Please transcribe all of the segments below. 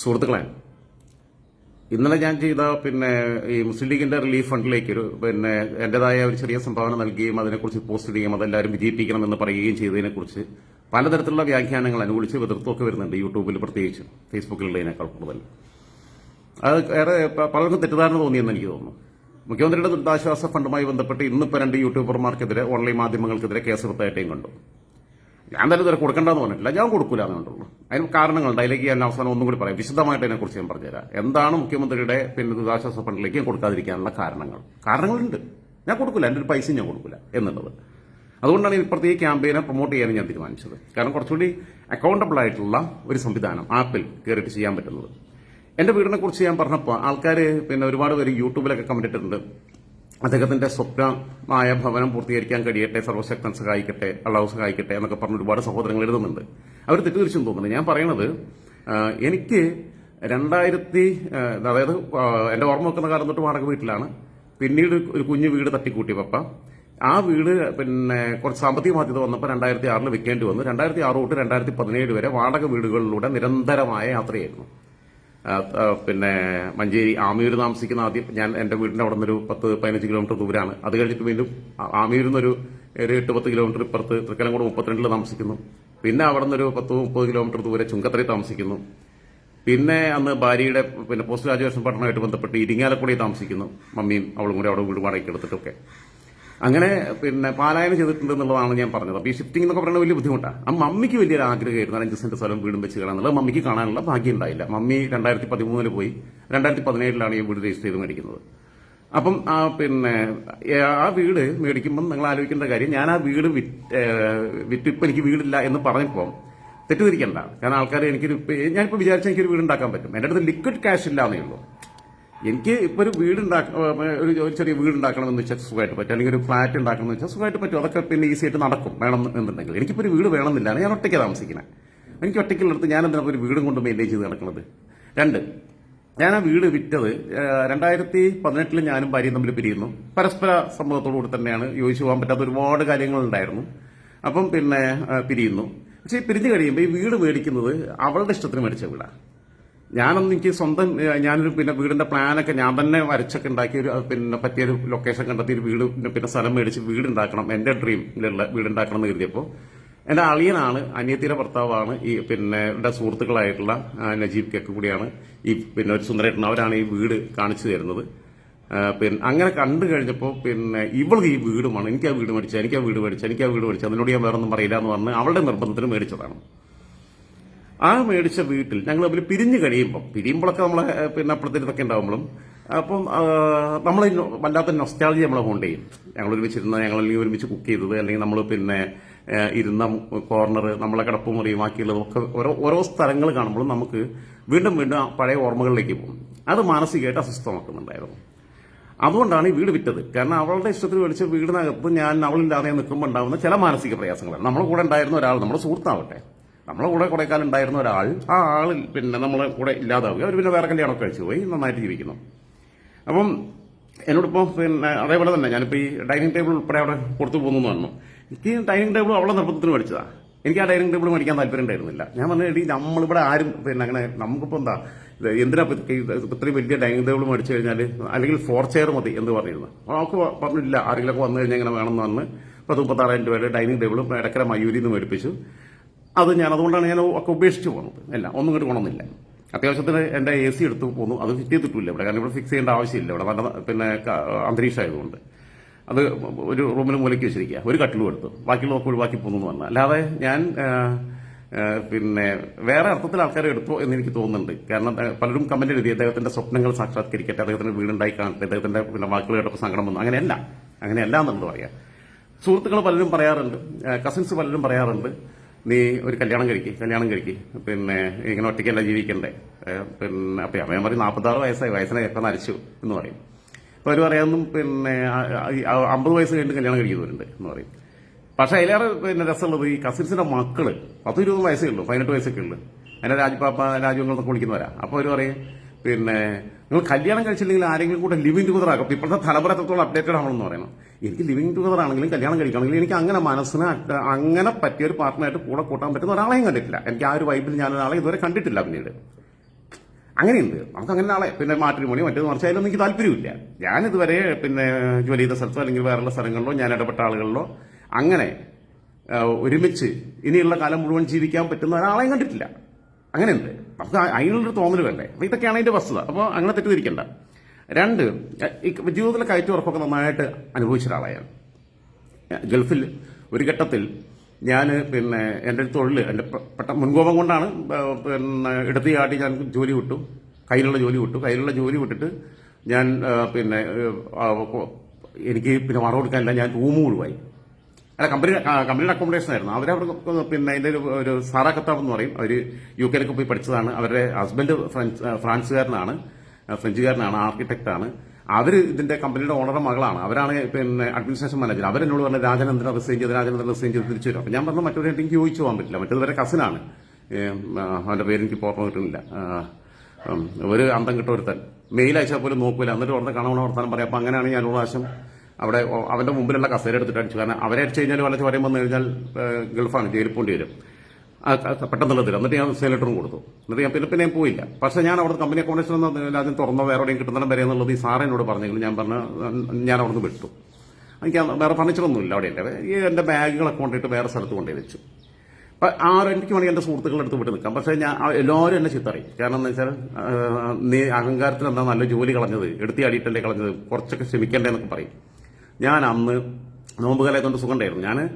സുഹൃത്തുക്കളെ ഇന്നലെ ഞാൻ ചെയ്ത പിന്നെ ഈ മുസ്ലിം ലീഗിന്റെ റിലീഫ് ഫണ്ടിലേക്ക് ഒരു പിന്നെ എന്റേതായ ഒരു ചെറിയ സംഭാവന നൽകുകയും അതിനെക്കുറിച്ച് പോസ്റ്റ് ചെയ്യുകയും അതെല്ലാവരും വിജയിപ്പിക്കണമെന്ന് പറയുകയും ചെയ്തതിനെക്കുറിച്ച് പലതരത്തിലുള്ള വ്യാഖ്യാനങ്ങൾ അനുകൂലിച്ച് എതിർത്തൊക്കെ വരുന്നുണ്ട് യൂട്യൂബിൽ പ്രത്യേകിച്ച് ഫേസ്ബുക്കിലുള്ളതിനേക്കാൾ കൂടുതൽ. അത് ഏറെ പലർക്കും തെറ്റിദ്ധാരണ തോന്നിയെന്ന് എനിക്ക് തോന്നുന്നു. മുഖ്യമന്ത്രിയുടെ ദുരിതാശ്വാസ ഫണ്ടുമായി ബന്ധപ്പെട്ട് ഇന്നിപ്പോൾ രണ്ട് യൂട്യൂബർമാർക്കെതിരെ ഓൺലൈൻ മാധ്യമങ്ങൾക്കെതിരെ കേസെടുത്തായിട്ടും കണ്ടു. ഞാൻ തന്നെ ഇതുവരെ കൊടുക്കേണ്ടെന്ന് പറഞ്ഞിട്ടില്ല. ഞാൻ കൊടുക്കൂല എന്ന് കണ്ടുള്ളൂ. അതിന് കാരണങ്ങളുണ്ട്. അതിലേക്ക് ഞാൻ അവസാനം ഒന്നും കൂടി പറയാം. വിശദമായിട്ട് അതിനെക്കുറിച്ച് ഞാൻ പറഞ്ഞുതരാം. എന്താണ് മുഖ്യമന്ത്രിയുടെ പിന്നെ ദുരിതാശ്വാസ ഫണ്ടിലേക്ക് കൊടുക്കാതിരിക്കാനുള്ള കാരണങ്ങൾ? കാരണങ്ങളുണ്ട്. ഞാൻ കൊടുക്കില്ല എന്റെ ഒരു പൈസയും ഞാൻ കൊടുക്കില്ല എന്നുള്ളത്. അതുകൊണ്ടാണ് ഈ ഈ ക്യാമ്പയിനെ പ്രൊമോട്ട് ചെയ്യാനും ഞാൻ തീരുമാനിച്ചത്. കാരണം കുറച്ചുകൂടി അക്കൗണ്ടബിൾ ആയിട്ടുള്ള ഒരു സംവിധാനം ആപ്പിൽ കയറിയിട്ട് ചെയ്യാൻ പറ്റുന്നത്. എന്റെ വീടിനെ കുറിച്ച് ഞാൻ പറഞ്ഞപ്പോൾ ആൾക്കാർ പിന്നെ ഒരുപാട് പേര് യൂട്യൂബിലൊക്കെ കമന്റ് ഇട്ടിട്ടുണ്ട്. അദ്ദേഹത്തിന്റെ സ്വപ്നമായ ഭവനം പൂർത്തീകരിക്കാൻ കഴിയട്ടെ സർവശക്തൻ സഹായിക്കട്ടെ അള്ളാഹു സഹായിക്കട്ടെ എന്നൊക്കെ പറഞ്ഞ് ഒരുപാട് സഹോദരങ്ങൾ എഴുതുന്നുണ്ട്. അവർ തെറ്റിദ്ധരിച്ചും തോന്നുന്നു. ഞാൻ പറയണത് എനിക്ക് രണ്ടായിരത്തി അതായത് എന്റെ ഓർമ്മ വെക്കുന്ന കാലം തൊട്ട് വാടക വീട്ടിലാണ്. പിന്നീട് ഒരു കുഞ്ഞു വീട് തട്ടിക്കൂട്ടി പപ്പ. ആ വീട് പിന്നെ കുറച്ച് സാമ്പത്തിക ബാധ്യത വന്നപ്പോൾ രണ്ടായിരത്തി ആറിൽ വിൽക്കേണ്ടി വന്നു. രണ്ടായിരത്തി ആറ് തൊട്ട് രണ്ടായിരത്തി പതിനേഴ് വരെ വാടക വീടുകളിലൂടെ നിരന്തരമായ യാത്രയായിരുന്നു. പിന്നെ മഞ്ചേരി ആമിയൂർ താമസിക്കുന്ന ആദ്യം ഞാൻ എന്റെ വീടിന്റെ അവിടെ നിന്നൊരു പത്ത് പതിനഞ്ച് കിലോമീറ്റർ ദൂരമാണ് അത് കഴിഞ്ഞിട്ട് വീണ്ടും ആമിയൂരിൽ നിന്നൊരു ഒരു എട്ട് പത്ത് കിലോമീറ്റർ ഇപ്പുറത്ത് തൃക്കലങ്കോട് മുപ്പത്തിരണ്ടിൽ താമസിക്കുന്നു. പിന്നെ അവിടെ നിന്നൊരു പത്ത് മുപ്പത് കിലോമീറ്റർ ദൂരെ ചുങ്കത്തറയിൽ താമസിക്കുന്നു. പിന്നെ അന്ന് ഭാര്യയുടെ പിന്നെ പോസ്റ്റ് ഗ്രാജുവേഷൻ പഠനമായിട്ട് ബന്ധപ്പെട്ട് ഇരിങ്ങാലക്കുടി താമസിക്കുന്നു. മമ്മിയും അവളും കൂടി അവിടെ വീട് വാടകയ്ക്ക് എടുത്തിട്ടൊക്കെ. അങ്ങനെ പിന്നെ പാലായനം ചെയ്തിട്ടുണ്ട് എന്നുള്ളതാണ് ഞാൻ പറഞ്ഞത്. അപ്പോൾ ഈ ഷിഫ്റ്റിംഗ് എന്നൊക്കെ പറയുന്നത് വലിയ ബുദ്ധിമുട്ടാണ് ആ മമ്മിക്ക് വലിയൊരു ആഗ്രഹമായിരുന്നു അഞ്ച് സെന്റ് സ്ഥലം വീടും വെച്ച് കാണാന്നുള്ളത് മമ്മിക്ക് കാണാനുള്ള ഭാഗ്യം ഉണ്ടായില്ല. മമ്മി രണ്ടായിരത്തി പതിമൂന്നിൽ പോയി. രണ്ടായിരത്തി പതിനേഴിലാണ് ഈ വീട് രജിസ്റ്റർ ചെയ്ത് മേടിക്കുന്നത്. അപ്പം ആ പിന്നെ ആ വീട് മേടിക്കുമ്പം നിങ്ങൾ ആലോചിക്കേണ്ട കാര്യം ഞാൻ ആ വീട് വിറ്റ് ഏ, വിറ്റ്. ഇപ്പം എനിക്ക് വീടില്ല എന്ന് പറഞ്ഞപ്പോൾ തെറ്റിദ്ധരിക്കണ്ട. കാരണം ആൾക്കാർ എനിക്കൊരു ഞാനിപ്പോൾ വിചാരിച്ചാൽ എനിക്കൊരു വീട് ഉണ്ടാക്കാൻ പറ്റും. എന്റെ അടുത്ത് ലിക്വിഡ് ക്യാഷ് ഇല്ല എന്നേ ഉള്ളൂ. എനിക്ക് ഇപ്പൊ ഒരു വീട് ഒരു ഒരു ചെറിയ വീട് ഉണ്ടാക്കണമെന്ന് വെച്ചാൽ സുഖമായിട്ട് പറ്റും. അല്ലെങ്കിൽ ഒരു ഫ്ലാറ്റ് ഉണ്ടാക്കണമെന്ന് വെച്ചാൽ സുഖമായിട്ട് പറ്റും. അതൊക്കെ പിന്നെ ഈസി ആയിട്ട് നടക്കും. വേണം എന്നുണ്ടെങ്കിൽ എനിക്കിപ്പോൾ ഒരു വീട് വേണമെന്നില്ലാണ് ഞാൻ ഒറ്റയ്ക്ക് താമസിക്കുന്നത് എനിക്ക് ഒറ്റയ്ക്കുള്ളടത്ത് ഞാൻ എന്തിനാ ഒരു വീടും കൊണ്ട് മെയിന്റെയിൻ ചെയ്ത് നടക്കുന്നത്? രണ്ട് ഞാൻ ആ വീട് വിറ്റത് രണ്ടായിരത്തി പതിനെട്ടിൽ ഞാനും ഭാര്യയും തമ്മിൽ പിരിയുന്നു. പരസ്പര സമ്മതത്തോടു കൂടി തന്നെയാണ് യോജിച്ചു പോകാൻ പറ്റാത്ത ഒരുപാട് കാര്യങ്ങളുണ്ടായിരുന്നു. അപ്പം പിന്നെ പിരിയുന്നു. പക്ഷേ പിരിഞ്ഞു കഴിയുമ്പോൾ ഈ വീട് മേടിക്കുന്നത് അവളുടെ ഇഷ്ടത്തിന് മേടിച്ച വീടാണ് ഞാനൊന്നും എനിക്ക് സ്വന്തം ഞാനൊരു പിന്നെ വീടിന്റെ പ്ലാനൊക്കെ ഞാൻ തന്നെ വരച്ചൊക്കെ ഉണ്ടാക്കി ഒരു പിന്നെ പറ്റിയൊരു ലൊക്കേഷൻ കണ്ടെത്തി ഒരു വീട് പിന്നെ സ്ഥലം മേടിച്ച് വീട് ഉണ്ടാക്കണം എന്റെ ഡ്രീമിലുള്ള വീട് ഉണ്ടാക്കണം എന്ന് കരുതിയപ്പോൾ എന്റെ അളിയനാണ് അനിയത്തിയുടെ ഭർത്താവാണ് ഈ പിന്നെ ഇവിടെ സുഹൃത്തുക്കളായിട്ടുള്ള നജീബ് കെക്ക് കൂടിയാണ് ഈ പിന്നെ ഒരു സുന്ദരേട്ടൻ. അവരാണ് ഈ വീട് കാണിച്ചു തരുന്നത്. പിന്നെ അങ്ങനെ കണ്ടു കഴിഞ്ഞപ്പോൾ പിന്നെ ഇവൾക്ക് ഈ വീട് വേണം എനിക്ക് ആ വീട് മേടിച്ചാൽ എനിക്ക് ആ വീട് മേടിച്ചാൽ എനിക്ക് ആ വീട് മേടിച്ചാൽ അതിനോട് ഞാൻ വേറെ ഒന്നും പറയില്ല എന്ന് പറഞ്ഞ് അവളുടെ നിർബന്ധത്തിന് മേടിച്ചതാണ്. ആ മേടിച്ച വീട്ടിൽ ഞങ്ങൾ അവർ പിരിഞ്ഞു കഴിയുമ്പോൾ പിരിയുമ്പോഴൊക്കെ നമ്മളെ പിന്നെ അപ്പുറത്തിരുന്നൊക്കെ ഉണ്ടാവുമ്പോഴും അപ്പം നമ്മൾ വല്ലാത്ത നൊസ്റ്റാളജി നമ്മളെ ഹോണ്ട് ചെയ്യും. ഞങ്ങൾ ഒരുമിച്ചിരുന്ന ഞങ്ങൾ അല്ലെങ്കിൽ ഒരുമിച്ച് കുക്ക് ചെയ്തത് അല്ലെങ്കിൽ നമ്മൾ പിന്നെ ഇരുന്ന കോർണർ നമ്മളെ കിടപ്പ് ബാക്കിയുള്ളതും ഒക്കെ ഓരോ ഓരോ സ്ഥലങ്ങൾ കാണുമ്പോഴും നമുക്ക് വീണ്ടും വീണ്ടും പഴയ ഓർമ്മകളിലേക്ക് പോകും. അത് മാനസികമായിട്ട് അസ്വസ്ഥമാക്കുന്നുണ്ടായിരുന്നു. അതുകൊണ്ടാണ് ഈ വീട് വിറ്റത്. കാരണം അവളുടെ ഇഷ്ടത്തിന് മേടിച്ച വീടിനകത്ത് ഞാൻ അവളില്ലാതെ നിൽക്കുമ്പോൾ ഉണ്ടാകുന്ന ചില മാനസിക പ്രയാസങ്ങളാണ്. നമ്മുടെ കൂടെ ഉണ്ടായിരുന്ന ഒരാൾ നമ്മുടെ സുഹൃത്താവട്ടെ നമ്മളെ കൂടെ കുറെ കാലം ഉണ്ടായിരുന്ന ഒരാൾ ആ ആളിൽ പിന്നെ നമ്മളെ കൂടെ ഇല്ലാതാവുക അവർ പിന്നെ വേറെ കല്യാണമൊക്കെ കഴിച്ചു പോയി നന്നായിട്ട് ജീവിക്കുന്നു. അപ്പം എന്നോടിപ്പോൾ പിന്നെ അതേപോലെ തന്നെ ഞാനിപ്പോൾ ഈ ഡൈനിങ് ടേബിൾ ഉൾപ്പെടെ അവിടെ കൊടുത്തു പോകുന്നു പറഞ്ഞു. എനിക്ക് ഡൈനിങ് ടേബിൾ അവളെ നിർബന്ധത്തിന് മേടിച്ചതാണ് എനിക്ക് ആ ഡൈനിങ് ടേബിൾ മേടിക്കാൻ താല്പര്യം ഉണ്ടായിരുന്നില്ല. ഞാൻ പറഞ്ഞു എടി നമ്മളിവിടെ ആരും പിന്നെ അങ്ങനെ നമുക്കിപ്പോൾ എന്താ എന്തിനാ ഇത്രയും വലിയ ഡൈനിങ് ടേബിൾ മേടിച്ചു കഴിഞ്ഞാൽ അല്ലെങ്കിൽ ഫോർ ചെയർ മതി എന്ന് പറഞ്ഞിരുന്നു അവൾക്ക് പറഞ്ഞില്ല ആരെങ്കിലുമൊക്കെ വന്നു കഴിഞ്ഞാൽ ഇങ്ങനെ വേണമെന്ന് പറഞ്ഞ് പത്ത് മുപ്പത്താറായിരം രൂപയുടെ ഡൈനിങ് ടേബിളും ഇടക്കര മയൂരിന്ന് മേടിപ്പിച്ചു. അത് ഞാൻ അതുകൊണ്ടാണ് ഞാൻ ഒക്കെ ഉപേക്ഷിച്ച് പോകുന്നത് അല്ല ഒന്നും ഇങ്ങോട്ട് കൊണ്ടൊന്നില്ല അത്യാവശ്യത്തിന് എന്റെ എ സി എടുത്ത് പോന്നു. അത് ഫിറ്റ് ചെയ്തിട്ടില്ല ഇവിടെ. കാരണം ഇവിടെ ഫിക്സ് ചെയ്യേണ്ട ആവശ്യമില്ല. ഇവിടെ നല്ല പിന്നെ അന്തരീക്ഷമായതുകൊണ്ട്. അത് ഒരു റൂമിന് മൂലയ്ക്ക് വെച്ചിരിക്കുക. ഒരു കട്ടിലും എടുത്തു. ബാക്കിയുള്ളതൊക്കെ ഒഴിവാക്കി പോന്നു എന്ന് പറഞ്ഞാൽ. അല്ലാതെ ഞാൻ പിന്നെ വേറെ അർത്ഥത്തിൽ ആൾക്കാരെ എടുത്തു എന്ന് എനിക്ക് തോന്നുന്നുണ്ട്. കാരണം പലരും കമന്റ് എഴുതി അദ്ദേഹത്തിന്റെ സ്വപ്നങ്ങൾ സാക്ഷാത്കരിക്കട്ടെ അദ്ദേഹത്തിന്റെ വീടുണ്ടായി കാണട്ടെ അദ്ദേഹത്തിന്റെ പിന്നെ വാക്കുകൾ കേട്ടപ്പോൾ സങ്കടം വന്നു. അങ്ങനെയല്ല. അങ്ങനെയല്ല എന്നുള്ളത് പറയാം. സുഹൃത്തുക്കൾ പലരും പറയാറുണ്ട്. കസിൻസ് പലരും പറയാറുണ്ട്. നീ ഒരു കല്യാണം കഴിക്ക് കല്യാണം കഴിക്ക്. പിന്നെ ഇങ്ങനെ ഒറ്റയ്ക്കല്ല ജീവിക്കണ്ടേ. പിന്നെ അപ്പൊ അമ്മയെ പറയും നാൽപ്പത്താറ് വയസ്സായി വയസ്സിനെ എപ്പം നരച്ചു എന്ന് പറയും. അപ്പൊ അവർ പറയാമെന്നും പിന്നെ അമ്പത് വയസ്സ് കഴിഞ്ഞിട്ട് കല്യാണം കഴിക്കുന്നവരുണ്ട് എന്ന് പറയും. പക്ഷെ അതിലേറെ പിന്നെ രസമുള്ളത് ഈ കസിൻസിന്റെ മക്കൾ പത്ത് ഇരുപത് വയസ്സേ ഉള്ളൂ പതിനെട്ട് വയസ്സൊക്കെ ഉള്ളു. അതിന്റെ രാജ്പാപ്പ രാജ്യങ്ങളൊക്കെ വിളിക്കുന്നവരാ. അപ്പൊ അവർ പറയും പിന്നെ നിങ്ങൾ കല്യാണം കഴിച്ചില്ലെങ്കിൽ ആരെങ്കിലും കൂടെ ലിവിങ് ടുഗദർ ആക്കും. ഇപ്പൊ ഇപ്പോഴത്തെ തലമുറ എത്രത്തോളം അപ്ഡേറ്റഡ് ആണെന്ന് പറയുന്നത് എനിക്ക് ലിവിങ് ടുഗദർ ആണെങ്കിലും കല്യാണം കഴിക്കണമെങ്കിലും എനിക്ക് അങ്ങനെ മനസ്സിന് അങ്ങനെ പറ്റിയ ഒരു പാർട്ട്ണറായിട്ട് കൂടെ കൂട്ടാൻ പറ്റുന്ന ഒരാളെയും കണ്ടിട്ടില്ല. എനിക്ക് ആ ഒരു വൈബിൽ ഞാൻ ഒരാളെ ഇതുവരെ കണ്ടിട്ടില്ല പിന്നീട്. അങ്ങനെയുണ്ട്. നമുക്ക് അങ്ങനെ ആളെ പിന്നെ മാട്രിമോണി മറ്റേത് മറിച്ച് അതിലൊന്നും എനിക്ക് താല്പര്യമില്ല. ഞാൻ ഇതുവരെ പിന്നെ ജോലി ചെയ്ത സ്ഥലത്തോ അല്ലെങ്കിൽ വേറെയുള്ള സ്ഥലങ്ങളിലോ ഞാൻ ഇടപെട്ട ആളുകളിലോ അങ്ങനെ ഒരുമിച്ച് ഇനിയുള്ള കാലം മുഴുവൻ ജീവിക്കാൻ പറ്റുന്ന ഒരാളെയും കണ്ടിട്ടില്ല. അങ്ങനെയുണ്ട്. നമുക്ക് അതിനുള്ളൊരു തോന്നൽ വേണ്ടേ? അപ്പൊ ഇതൊക്കെയാണ് അതിന്റെ വസ്തുത. അപ്പോൾ അങ്ങനെ തെറ്റിദ്ധരിക്കണ്ട. രണ്ട് ജീവിതത്തിലെ കയറ്റി ഉറപ്പൊക്കെ നന്നായിട്ട് അനുഭവിച്ച ഒരാളായാണ്. ഗൾഫിൽ ഒരു ഘട്ടത്തിൽ ഞാൻ പിന്നെ എന്റെ തൊഴിൽ എന്റെ പെട്ട മുൻകോപം കൊണ്ടാണ് പിന്നെ പിന്നെ എടുത്തിയാട്ടി ഞാൻ ജോലി വിട്ടു. കയ്യിലുള്ള ജോലി വിട്ടു. കയ്യിലുള്ള ജോലി വിട്ടിട്ട് ഞാൻ പിന്നെ എനിക്ക് പിന്നെ വാടക കൊടുക്കാനില്ല. ഞാൻ റൂം ഒഴിവായി. അല്ല കമ്പനി കമ്പനിയുടെ അക്കോമഡേഷൻ ആയിരുന്നു. അവരവർക്ക് പിന്നെ അതിന്റെ ഒരു സാറാ കത്താബ് എന്ന് പറയും. അവർ യു കെയിലൊക്കെ പോയി പഠിച്ചതാണ്. അവരുടെ ഹസ്ബൻഡ് ഫ്രഞ്ച് ഫ്രാൻസുകാരനാണ്. ഫ്രഞ്ചുകാരനാണ് ആർക്കിടെക്റ്റാണ് അവർ ഇതിന്റെ കമ്പനിയുടെ ഓണറുടെ മകളാണ്. അവരാണ് പിന്നെ അഡ്മിനിസ്ട്രേഷൻ മാനേജർ അവരെന്നോട് പറഞ്ഞ രാജൻ എന്തിനാ റിസൈൻ ചെയ്ത് രാജൻ റിസൈൻ ചെയ്ത് തിരിച്ചു വരും. അപ്പൊ ഞാൻ പറഞ്ഞു മറ്റൊരു എനിക്ക് ചോദിച്ചു പോകാൻ പറ്റില്ല. മറ്റേത് വരെ കസിനാണ് അവന്റെ പേര് എനിക്ക് ഓർമ്മ കിട്ടുന്നില്ല ഒരു അന്തം കിട്ടൊരുത്തൻ മെയിൽ അയച്ചാൽ പോലും നോക്കൂല. എന്നിട്ട് ഉടനെ കാണാൻ വർത്താനം പറയാം. അപ്പൊ അങ്ങനെയാണ് ഞാൻ ഒരു പ്രാവശ്യം അവിടെ അവന്റെ മുമ്പിലുള്ള കസേര എടുത്തിട്ട് അടിച്ചു കാരണം അവരെ അടിച്ചു കഴിഞ്ഞാൽ വല്ല ചോരം വന്നു കഴിഞ്ഞാൽ ഗൾഫാണ് ജയിലിൽ പോണ്ടി വരും. ആ, ക- ക- പെട്ടെന്നുള്ള തരും എന്നിട്ട് ഞാൻ സെലക്ടറും കൊടുത്തു. എന്നിട്ട് ഞാൻ പിന്നെ പിന്നെ പോയില്ല. പക്ഷേ ഞാൻ അവിടെ കമ്പനി അക്കോമഡേഷൻ ആദ്യം തുറന്നോ വേറെ എവിടെയും കിട്ടുന്നിടം വരെ എന്നുള്ളത് ഈ സാറ് എന്നോട് പറഞ്ഞെങ്കിൽ ഞാൻ പറഞ്ഞ ഞാൻ അവിടെ നിന്ന് വിട്ടു. എനിക്ക് വേറെ ഫർണിച്ചറൊന്നുമില്ല അവിടെ എന്റെ ഈ എന്റെ ബാഗുകളൊക്കെ കൊണ്ടിട്ട് വേറെ സ്ഥലത്ത് കൊണ്ടുപോയി വെച്ചു. അപ്പൊ ആറ് എനിക്ക് വേണമെങ്കിൽ എന്റെ സുഹൃത്തുക്കളുടെ അടുത്ത് വിട്ട് നിൽക്കാം. പക്ഷേ ഞാൻ എല്ലാവരും എന്നെ ചിത്തറിയും. കാരണം എന്താ വെച്ചാൽ നീ അഹങ്കാരത്തിന് എന്താ നല്ല ജോലി കളഞ്ഞത് എടുത്തി അടിയിട്ടല്ലേ കളഞ്ഞത് കുറച്ചൊക്കെ ശ്രമിക്കണ്ടേ എന്നൊക്കെ പറയും. ഞാൻ അന്ന് നോമ്പുകാലെ കൊണ്ട് സുഖമുണ്ടായിരുന്നു. ഞാൻ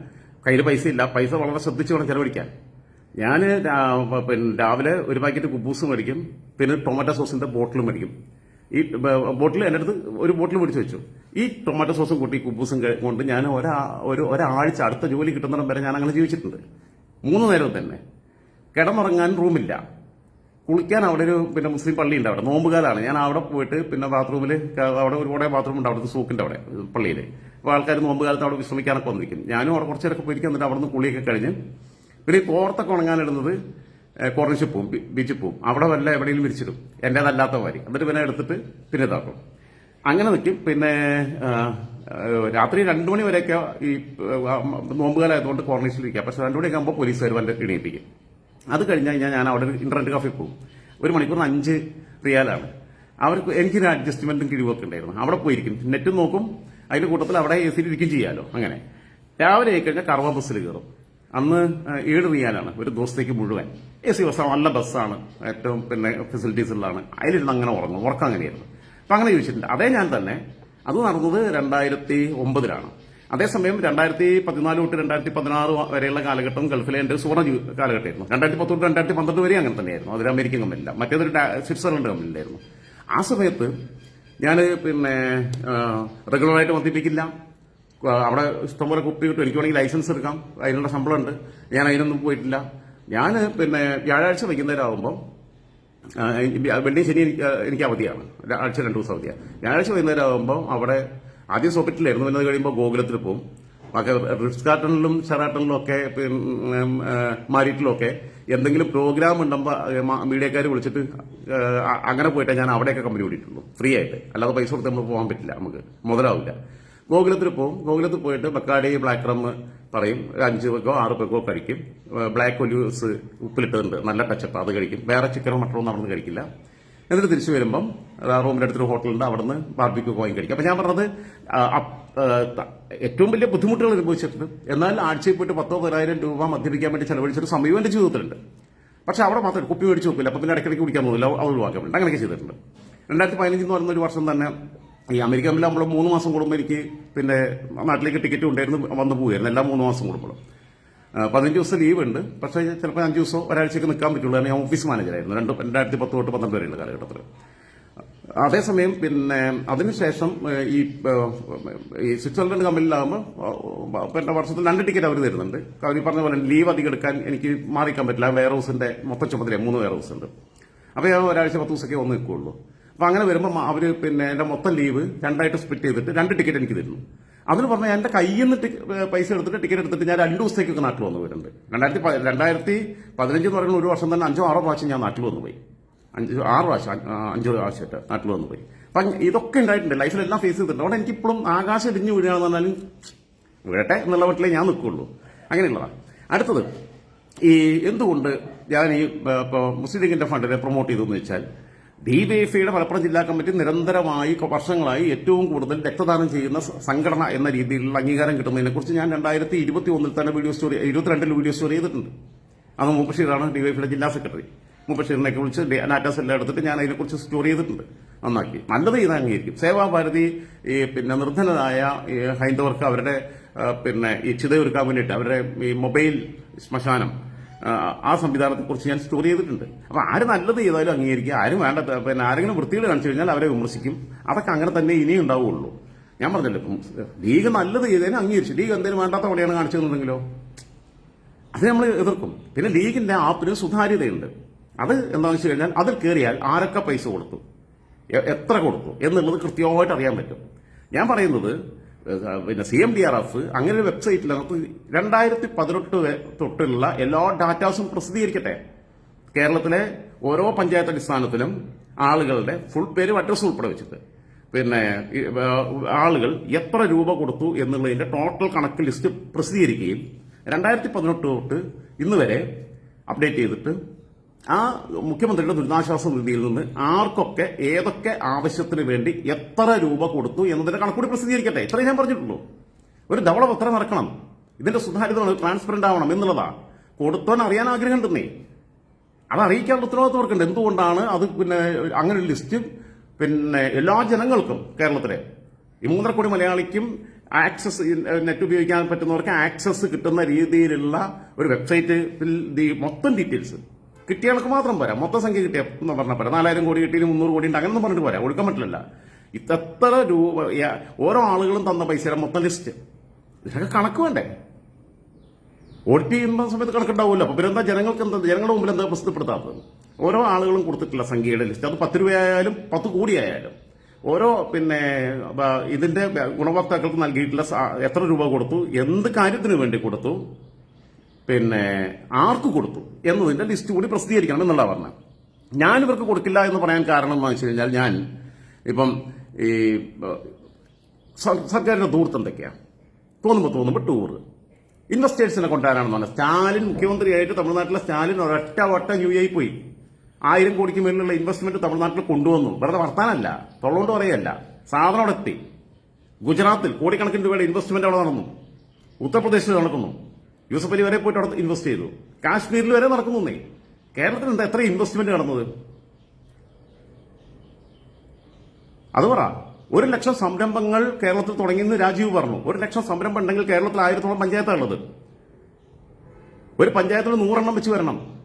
കയ്യിൽ പൈസ ഇല്ല. പൈസ വളരെ ശ്രദ്ധിച്ചു വേണം ചെലവഴിക്കാൻ. ഞാൻ പിന്നെ രാവിലെ ഒരു പാക്കറ്റ് കുബൂസ് മേടിക്കും. പിന്നെ ടൊമാറ്റോ സോസിന്റെ ബോട്ടിൽ മേടിക്കും. ഈ ബോട്ടിൽ എന്റെ അടുത്ത് ഒരു ബോട്ടിൽ മേടിച്ച് വെച്ചു. ഈ ടൊമാറ്റോ സോസും കൂട്ടി കുബൂസും കൊണ്ട് ഞാൻ ഒരാ ഒരു ഒരാഴ്ച അടുത്ത ജോലി കിട്ടുന്നിടം വരെ ഞാൻ അങ്ങനെ ജീവിച്ചിട്ടുണ്ട്. മൂന്ന് നേരം തന്നെ. കിടന്നുറങ്ങാൻ റൂമില്ല. കുളിക്കാൻ അവിടെ ഒരു പിന്നെ മുസ്ലിം പള്ളി ഉണ്ട് അവിടെ നോമ്പുകാലാണ്. ഞാൻ അവിടെ പോയിട്ട് പിന്നെ ബാത്റൂമിൽ അവിടെ ഒരുപാട് ബാത്റൂം ഉണ്ട് അവിടുത്തെ സൂക്കിന്റെ അവിടെ പള്ളിയിൽ അപ്പോൾ ആൾക്കാർ നോമ്പുകാലത്ത് അവിടെ വിശ്രമിക്കാനൊക്കെ വന്നിരിക്കും. ഞാനും അവിടെ കുറച്ച് നേരമൊക്കെ പോയിരിക്കും എന്നിട്ട് അവിടെ നിന്ന് കുളിയൊക്കെ കഴിഞ്ഞ് പിന്നെ ഈ തോർത്തൊക്കെ ഉണങ്ങാനിടുന്നത് കോർണിഷിൽ പോവും ബീച്ചിൽ പോവും. അവിടെ വല്ല എവിടെയെങ്കിലും വിരിച്ചിടും. എന്റേതല്ലാത്ത മാതിരി. എന്നിട്ട് പിന്നെ എടുത്തിട്ട് പിന്നെ ഇതാക്കും. അങ്ങനെ നിൽക്കും പിന്നെ രാത്രി രണ്ടു മണി വരെയൊക്കെ ഈ നോമ്പുകാലായതുകൊണ്ട് കോർണിഷിലിരിക്കുക പക്ഷെ രണ്ടു മണിയൊക്കെ ആകുമ്പോൾ പോലീസുകാർ വല്ല എണീപ്പിക്കും. അത് കഴിഞ്ഞ് കഴിഞ്ഞാൽ ഞാൻ അവിടെ ഇന്റർനെറ്റ് കഫേ പോകും ഒരു മണിക്കൂർ അഞ്ച് റിയാലാണ്. അവർക്ക് എനിക്കൊരു അഡ്ജസ്റ്റ്മെന്റും കിഴിവൊക്കെ ഉണ്ടായിരുന്നു. അവിടെ പോയിരിക്കും. നെറ്റ് നോക്കും. അതിന്റെ കൂട്ടത്തിൽ അവിടെ എ സിയിൽ ഇരിക്കും ചെയ്യാമല്ലോ അങ്ങനെ. രാവിലെ ആയി കഴിഞ്ഞാൽ കറവ ബസ്സിൽ കയറും അന്ന് ഏഴ് റിയാലാണ്. ഒരു ദിവസത്തേക്ക് മുഴുവൻ. എ സി ബസ്സാണ് നല്ല ബസ്സാണ് ഏറ്റവും പിന്നെ ഫെസിലിറ്റീസ് ഉള്ളതാണ്. അതിലിരുന്ന് അങ്ങനെ ഉറങ്ങും. ഉറക്കം അങ്ങനെയായിരുന്നു. അപ്പൊ അങ്ങനെ ചോദിച്ചിട്ടുണ്ട്. അതേ ഞാൻ തന്നെ. അത് നടന്നത് രണ്ടായിരത്തി ഒമ്പതിലാണ്. അതേസമയം രണ്ടായിരത്തി പതിനാല് തൊട്ട് രണ്ടായിരത്തി പതിനാറ് വരെയുള്ള കാലഘട്ടം ഗൾഫിലെ എന്റെ സുവർണ കാലഘട്ടമായിരുന്നു. രണ്ടായിരത്തി പത്ത് തൊട്ട് രണ്ടായിരത്തി പന്ത്രണ്ട് വരെ അങ്ങനെ തന്നെയായിരുന്നു. അതൊരു അമേരിക്കൻ കമ്പനിയില്ല മറ്റേതൊരു സ്വിറ്റ്സർലൻഡ് കമ്പനിയിലായിരുന്നു ആ സമയത്ത് ഞാൻ പിന്നെ റെഗുലറായിട്ട് മദ്യപിക്കില്ല അവിടെ ഇഷ്ടംപോലെ കുപ്പി കിട്ടും. എനിക്ക് വേണമെങ്കിൽ ലൈസൻസ് എടുക്കാം. അതിനുള്ള ശമ്പളമുണ്ട്. ഞാൻ അതിനൊന്നും പോയിട്ടില്ല. ഞാൻ പിന്നെ വ്യാഴാഴ്ച വൈകുന്നേരം ആകുമ്പോൾ വെള്ളി ശനി എനിക്ക് അവധിയാണ്. ആഴ്ച രണ്ട് ദിവസം അവധിയാണ്. വ്യാഴാഴ്ച വൈകുന്നേരം ആകുമ്പോൾ അവിടെ ആദ്യം സോപ്പിറ്റിലായിരുന്നു പിന്നെ അത് കഴിയുമ്പോൾ ഗോകുലത്തിൽ പോകും ബാക്കി റിട്സ് കാർട്ടണിലും ഷെറാട്ടണിലും ഒക്കെ പിന്നെ മാരിറ്റിലൊക്കെ എന്തെങ്കിലും പ്രോഗ്രാം ഉണ്ടാകുമ്പോൾ മീഡിയക്കാർ വിളിച്ചിട്ട് അങ്ങനെ പോയിട്ടേ ഞാൻ അവിടെയൊക്കെ കമ്പനി കൂടിയിട്ടുള്ളൂ. ഫ്രീ ആയിട്ട്. അല്ലാതെ പൈസ കൊടുത്ത് നമ്മൾ പോകാൻ പറ്റില്ല നമുക്ക്. മുതലാവില്ല. ഗോകുലത്തിൽ പോകും ഗോകുലത്തിൽ പോയിട്ട് ബക്കാടി ബ്ലാക്ക് റം പറയും അഞ്ച് പേക്കോ ആറ് പേക്കോ കഴിക്കും. ബ്ലാക്ക് ഒലിവ്സ് ഉപ്പിലിട്ടുണ്ട് നല്ല ടച്ചപ്പ് അത് കഴിക്കും. വേറെ ചിക്കനോ മട്ടണോ ഒന്നും അവിടുന്ന് കഴിക്കില്ല. എന്നിട്ട് തിരിച്ചു വരുമ്പം റൂമിന്റെ അടുത്തൊരു ഹോട്ടലുണ്ട് അവിടുന്ന് ബാർബിക്യൂ കോയിൻ കഴിക്കും. അപ്പൊ ഞാൻ പറഞ്ഞത് ഏറ്റവും വലിയ ബുദ്ധിമുട്ടുകൾ അനുഭവിച്ചിട്ടുണ്ട്. എന്നാൽ ആഴ്ചയിൽ പോയിട്ട് പത്തോ പതിനായിരം രൂപ മദ്യപിക്കാൻ വേണ്ടി ചെലവഴിച്ചൊരു സമയം എന്റെ ജീവിതത്തിലുണ്ട്. പക്ഷെ അവിടെ മാത്രം കുപ്പി മേടിച്ച് നോക്കില്ല അപ്പൊ പിന്നെ ഇടയ്ക്കിടയ്ക്ക് കുടിക്കാൻ തോന്നില്ല. അത് ഒഴിവാക്കുന്നുണ്ട് അങ്ങനെയൊക്കെ ചെയ്തിട്ടുണ്ട്. രണ്ടായിരത്തി പതിനഞ്ച് എന്ന് പറയുന്ന ഒരു വർഷം തന്നെ ഈ അമേരിക്ക തമ്മിൽ നമ്മൾ മൂന്ന് മാസം കൂടുമ്പോൾ എനിക്ക് പിന്നെ നാട്ടിലേക്ക് ടിക്കറ്റ് ഉണ്ടായിരുന്നു വന്നു പോവുകയായിരുന്നു എല്ലാ മൂന്ന് മാസം കൂടുമ്പോഴും. പതിനഞ്ച് ദിവസം ലീവ് ഉണ്ട്. പക്ഷേ ചിലപ്പോൾ അഞ്ച് ദിവസം ഒരാഴ്ചയ്ക്ക് നിൽക്കാൻ പറ്റുള്ളൂ. കാരണം ഞാൻ ഓഫീസ് മാനേജറായിരുന്നു രണ്ട് രണ്ടായിരത്തി പത്ത് തൊട്ട് പന്ത്രണ്ട് വരെയുള്ള കാലഘട്ടത്തിൽ അതേസമയം പിന്നെ അതിനുശേഷം ഈ ഈ സ്വിറ്റ്സർലൻഡ് കമ്പനിയിലാകുമ്പോൾ പിന്നെ വർഷത്തിൽ രണ്ട് ടിക്കറ്റ് അവർ തരുന്നുണ്ട്. അവർ പറഞ്ഞ പോലെ ലീവ് അധികം എടുക്കാൻ എനിക്ക് മാറിക്കാൻ പറ്റില്ല. വെയർ ഹൗസിന്റെ മൊത്തം ചുമതല മൂന്ന് വെയർ ഹൗസ് ഉണ്ട്. അപ്പോൾ ഞാൻ ഒരാഴ്ച പത്ത് ദിവസമൊക്കെ ഒന്ന് നിൽക്കുകയുള്ളൂ അപ്പോൾ അങ്ങനെ വരുമ്പോൾ അവർ പിന്നെ എന്റെ മൊത്തം ലീവ് രണ്ടായിട്ട് സ്പ്ലിറ്റ് ചെയ്തിട്ട് രണ്ട് ടിക്കറ്റ് എനിക്ക് തരുന്നു. അതിന് പറഞ്ഞാൽ എന്റെ കയ്യിൽ നിന്ന് പൈസ എടുത്തിട്ട് ടിക്കറ്റ് എടുത്തിട്ട് ഞാൻ രണ്ട് ദിവസത്തേക്കൊക്കെ നാട്ടിൽ വന്നു വരുന്നുണ്ട് രണ്ടായിരത്തി രണ്ടായിരത്തി പതിനഞ്ച് എന്ന് പറയുന്ന ഒരു വർഷം തന്നെ അഞ്ചോ ആറോ പ്രാവശ്യം ഞാൻ നാട്ടിൽ വന്നു പോയി. അഞ്ച് ആറ് പ്രാവശ്യം അഞ്ചോ പ്രാവശ്യമായിട്ട് നാട്ടിൽ വന്നു പോയി. അപ്പൊ ഇതൊക്കെ ഉണ്ടായിട്ടുണ്ട്. ലൈഫിലെല്ലാം ഫേസ് ചെയ്തിട്ടുണ്ട്. അവിടെ എനിക്കിപ്പോഴും ആകാശം ഇടിഞ്ഞു വീഴുകയാണെന്ന് പറഞ്ഞാലും വീഴട്ടെ എന്നുള്ള വീട്ടിലേ ഞാൻ നിൽക്കുള്ളൂ. അങ്ങനെയുള്ളതാണ് അടുത്തത് ഈ എന്തുകൊണ്ട് ഞാൻ ഈ ഇപ്പോൾ ഇപ്പോ മുസ്ലിം ലീഗിന്റെ ഫണ്ടിനെ പ്രൊമോട്ട് ചെയ്തു എന്ന് വെച്ചാൽ ഡിവൈഎഫ്ഐയുടെ മലപ്പുറം ജില്ലാ കമ്മിറ്റി നിരന്തരമായി വർഷങ്ങളായി ഏറ്റവും കൂടുതൽ രക്തദാനം ചെയ്യുന്ന സംഘടന എന്ന രീതിയിലുള്ള അംഗീകാരം കിട്ടുന്നതിനെ കുറിച്ച് ഞാൻ രണ്ടായിരത്തി ഇരുപത്തി ഒന്നിൽ തന്നെ വീഡിയോ സ്റ്റോറി ഇരുപത്തിരണ്ടിൽ വീഡിയോ സ്റ്റോറി ചെയ്തിട്ടുണ്ട്. അന്ന് മുബഷീറാണ് ഡിവൈഎഫ്ഐയുടെ ജില്ലാ സെക്രട്ടറി. മുബഷീറിനെയൊക്കെ വിളിച്ച് ഡാറ്റാസ് എല്ലാം എടുത്തിട്ട് ഞാൻ അതിനെക്കുറിച്ച് സ്റ്റോറി ചെയ്തിട്ടുണ്ട്. നന്നാക്കി. നല്ലത് ഇത് അംഗീകരിക്കും. സേവാഭാരതി ഈ പിന്നെ നിർധനരായ ഹൈന്ദവർക്ക് അവരുടെ പിന്നെ ഈ ചിതയൊരുക്കാൻ വേണ്ടിയിട്ട് അവരുടെ ഈ മൊബൈൽ ശ്മശാനം ആ സംവിധാനത്തെക്കുറിച്ച് ഞാൻ സ്റ്റോറി ചെയ്തിട്ടുണ്ട്. അപ്പോൾ ആര് നല്ലത് ചെയ്താലും അംഗീകരിക്കുക. ആരും വേണ്ട പിന്നെ ആരെങ്കിലും വൃത്തികൾ കാണിച്ചു കഴിഞ്ഞാൽ അവരെ വിമർശിക്കും. അതൊക്കെ അങ്ങനെ തന്നെ ഇനിയും ഉണ്ടാവുകയുള്ളൂ ഞാൻ പറഞ്ഞല്ലോ ഇപ്പം ലീഗ് നല്ലത് ചെയ്തതിന് അംഗീകരിച്ചു. ലീഗ് എന്തെങ്കിലും വേണ്ടാത്ത പണിയാണ് കാണിച്ചതെന്നുണ്ടെങ്കിലോ അത് നമ്മൾ എതിർക്കും. പിന്നെ ലീഗിന്റെ ആപ്പിന് സുതാര്യതയുണ്ട്. അത് എന്താണെന്ന് വെച്ച് കഴിഞ്ഞാൽ അതിൽ കയറിയാൽ ആരൊക്കെ പൈസ കൊടുത്തു? എത്ര കൊടുത്തു? എന്നുള്ളത് കൃത്യമായിട്ട് അറിയാൻ പറ്റും. ഞാൻ പറയുന്നത് പിന്നെ C M D R F അങ്ങനെ ഒരു വെബ്സൈറ്റിനകത്ത് രണ്ടായിരത്തി പതിനെട്ട് തൊട്ടുള്ള എല്ലാ ഡാറ്റാസും പ്രസിദ്ധീകരിക്കട്ടെ. കേരളത്തിലെ ഓരോ പഞ്ചായത്ത് അടിസ്ഥാനത്തിലും ആളുകളുടെ ഫുൾ പേര് അഡ്രസ്സും ഉൾപ്പെടെ വെച്ചിട്ട് പിന്നെ ആളുകൾ എത്ര രൂപ കൊടുത്തു എന്നുള്ളതിന്റെ ടോട്ടൽ കണക്ക് ലിസ്റ്റ് പ്രസിദ്ധീകരിക്കുകയും രണ്ടായിരത്തി പതിനെട്ട് തൊട്ട് ഇന്ന് വരെ അപ്ഡേറ്റ് ചെയ്തിട്ട് ആ മുഖ്യമന്ത്രിയുടെ ദുരിതാശ്വാസ നിധിയിൽ നിന്ന് ആർക്കൊക്കെ ഏതൊക്കെ ആവശ്യത്തിന് വേണ്ടി എത്ര രൂപ കൊടുത്തു എന്നതിന്റെ കണക്കൂടി പ്രസിദ്ധീകരിക്കട്ടെ. ഇത്രയും ഞാൻ പറഞ്ഞിട്ടുള്ളൂ. ഒരു ധവളപത്രം നടക്കണം ഇതിന്റെ സുതാര്യത ട്രാൻസ്പെറന്റ് ആവണം എന്നുള്ളതാ. കൊടുത്തോൻ അറിയാൻ ആഗ്രഹം ഉണ്ടെന്നേ അത് അറിയിക്കാനുള്ള ഉത്തരവാദിത്വം അവർക്കുണ്ട്. എന്തുകൊണ്ടാണ് അത് പിന്നെ അങ്ങനെ ഒരു ലിസ്റ്റ് പിന്നെ എല്ലാ ജനങ്ങൾക്കും കേരളത്തിലെ? ഈ മൂന്നര കോടി മലയാളിക്കും ആക്സസ് നെറ്റ് ഉപയോഗിക്കാൻ പറ്റുന്നവർക്ക് ആക്സസ് കിട്ടുന്ന രീതിയിലുള്ള ഒരു വെബ്സൈറ്റിൽ മൊത്തം ഡീറ്റെയിൽസ്. കിട്ടിയ ആൾക്ക് മാത്രം പോരാ. മൊത്തം സംഖ്യ കിട്ടിയ എന്ന് പറഞ്ഞാൽ പോരാ. നാലായിരം കോടി കിട്ടിയാലും മുന്നൂറ് കോടി ഉണ്ട് അങ്ങനെയൊന്നും പറഞ്ഞിട്ട് പോരാ. ഒഴുക്കാൻ പറ്റില്ല ഇത്ര രൂപ ഓരോ ആളുകളും തന്ന പൈസയുടെ മൊത്തം ലിസ്റ്റ്. ഇതിനൊക്കെ കണക്ക് വേണ്ടേ? ഓഡിറ്റ് ചെയ്യുന്ന സമയത്ത് കണക്കുണ്ടാവില്ല അപ്പൊ പിന്നെന്താ ജനങ്ങൾക്ക് എന്താ ജനങ്ങളുടെ മുമ്പിൽ എന്താ പ്രസിദ്ധപ്പെടുത്താത്തത് ഓരോ ആളുകളും കൊടുത്തിട്ടുള്ള സംഖ്യയുടെ ലിസ്റ്റ്. അത് പത്ത് രൂപയായാലും പത്ത് കോടിയായാലും ഓരോ പിന്നെ ഇതിന്റെ ഗുണഭോക്താക്കൾക്ക് നൽകിയിട്ടുള്ള എത്ര രൂപ കൊടുത്തു? എന്ത് കാര്യത്തിന് വേണ്ടി കൊടുത്തു? പിന്നെ ആർക്ക് കൊടുത്തു എന്നതിന്റെ ലിസ്റ്റ് കൂടി പ്രസിദ്ധീകരിക്കണം എന്നുള്ള പറഞ്ഞത് ഞാൻ ഇവർക്ക് കൊടുക്കില്ല എന്ന് പറയാൻ കാരണം എന്ന് വെച്ച് കഴിഞ്ഞാൽ ഞാൻ ഇപ്പം ഈ സർക്കാരിന്റെ ദൂർത്ത് എന്തൊക്കെയാണ് തോന്നുമ്പോൾ തോന്നുമ്പോൾ ടൂർ ഇൻവെസ്റ്റേഴ്സിനെ കൊണ്ടുവരാണെന്ന് പറഞ്ഞാൽ സ്റ്റാലിൻ മുഖ്യമന്ത്രിയായിട്ട് തമിഴ്നാട്ടിലെ സ്റ്റാലിൻ ഒരൊറ്റ വട്ടം യു ഐ പോയി. ആയിരം കോടിക്ക് മേലുള്ള ഇൻവെസ്റ്റ്മെന്റ് തമിഴ്നാട്ടിൽ കൊണ്ടുവന്നു. വെറുതെ വർത്താനല്ല. തൊള്ളോണ്ട് പറയല്ല. സാധനം അവിടെ എത്തി. ഗുജറാത്തിൽ കോടിക്കണക്കിന് രൂപയുടെ ഇൻവെസ്റ്റ്മെന്റ് അവിടെ നടന്നു. ഉത്തർപ്രദേശിൽ നടക്കുന്നു. യൂസഫ് അലി വരെ പോയിട്ട് അവിടെ ഇൻവെസ്റ്റ് ചെയ്തു. കാശ്മീരിൽ വരെ നടക്കുന്നേ കേരളത്തിൽ എന്താ എത്ര ഇൻവെസ്റ്റ്മെന്റ് നടന്നത്? അത് പറ. ഒരു ലക്ഷം സംരംഭങ്ങൾ കേരളത്തിൽ തുടങ്ങിയെന്ന് രാജീവ് പറഞ്ഞു. ഒരു ലക്ഷം സംരംഭം ഉണ്ടെങ്കിൽ കേരളത്തിൽ ആയിരത്തോളം പഞ്ചായത്താണുള്ളത് ഒരു പഞ്ചായത്തിൽ നൂറെണ്ണം വെച്ച് വരണം.